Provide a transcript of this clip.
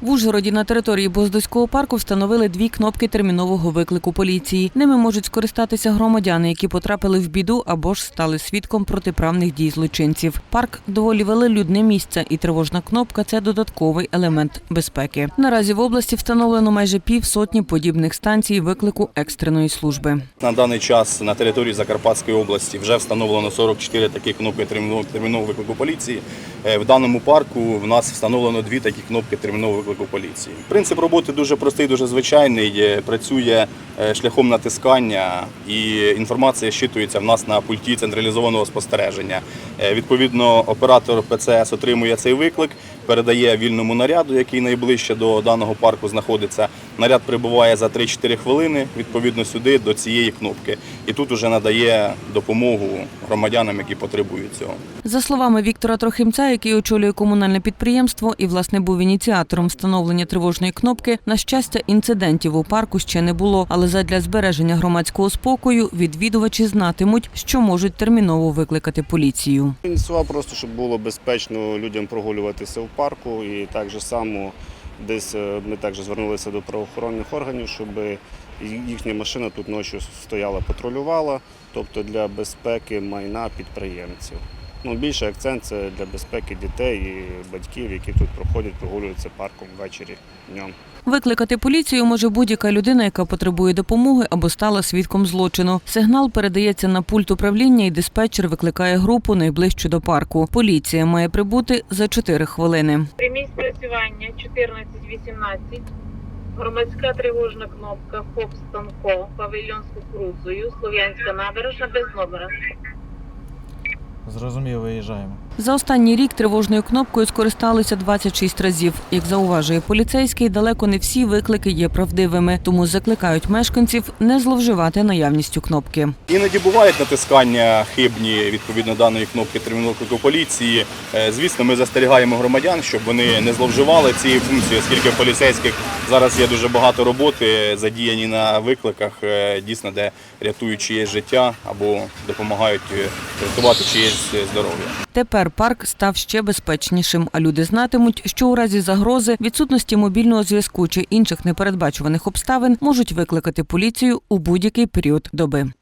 В Ужгороді на території Боздоського парку встановили дві кнопки термінового виклику поліції. Ними можуть скористатися громадяни, які потрапили в біду або ж стали свідком протиправних дій злочинців. Парк доволі велелюдне місце, і тривожна кнопка це додатковий елемент безпеки. Наразі в області встановлено майже півсотні подібних станцій виклику екстреної служби. На даний час на території Закарпатської області вже встановлено 44 такі кнопки термінового виклику поліції. Е, В даному парку в нас встановлено дві такі кнопки термінового виклику поліції. Принцип роботи дуже простий, дуже звичайний. Е, Працює шляхом натискання, і інформація щитується в нас на пульті централізованого спостереження. Е, Відповідно, оператор ПЦС отримує цей виклик, передає вільному наряду, який найближче до даного парку знаходиться. Наряд прибуває за 3-4 хвилини відповідно сюди до цієї кнопки, і тут уже надає допомогу громадянам, які потребують цього. За словами Віктора Трохимця, який очолює комунальне підприємство і власне був ініціатором встановлення тривожної кнопки, на щастя, інцидентів у парку ще не було. Але задля збереження громадського спокою відвідувачі знатимуть, що можуть терміново викликати поліцію. Ініціював просто, щоб було безпечно людям прогулюватися в парку. І так же само десь е, ми також звернулися до правоохоронних органів, щоб їхня машина тут ночі стояла, патрулювала, тобто для безпеки майна підприємців. Ну, більший акцент це для безпеки дітей і батьків, які тут проходять, прогулюються парком ввечері днем. Викликати поліцію може будь-яка людина, яка потребує допомоги або стала свідком злочину. Сигнал передається на пульт управління, і диспетчер викликає групу найближчу до парку. Поліція має прибути за 4 хвилини. Прямі спрацювання 14-18, громадська тривожна кнопка ФОП Станко, павільйон з кукурудзою, Слов'янська набережна без номера. Зрозумів, виїжджаємо. За останній рік тривожною кнопкою скористалися 26 разів. Як зауважує поліцейський, далеко не всі виклики є правдивими, тому закликають мешканців не зловживати наявністю кнопки. Іноді бувають натискання хибні відповідно даної кнопки термінового поліції. Е, Звісно, ми застерігаємо громадян, щоб вони не зловживали цією функцією, оскільки в поліцейських зараз є дуже багато роботи, задіяні на викликах, е, дійсно, де рятують чиєсь життя або допомагають е, рятувати чиєсь здоров'я. Тепер парк став ще безпечнішим, а люди знатимуть, що у разі загрози, відсутності мобільного зв'язку чи інших непередбачуваних обставин можуть викликати поліцію у будь-який період доби.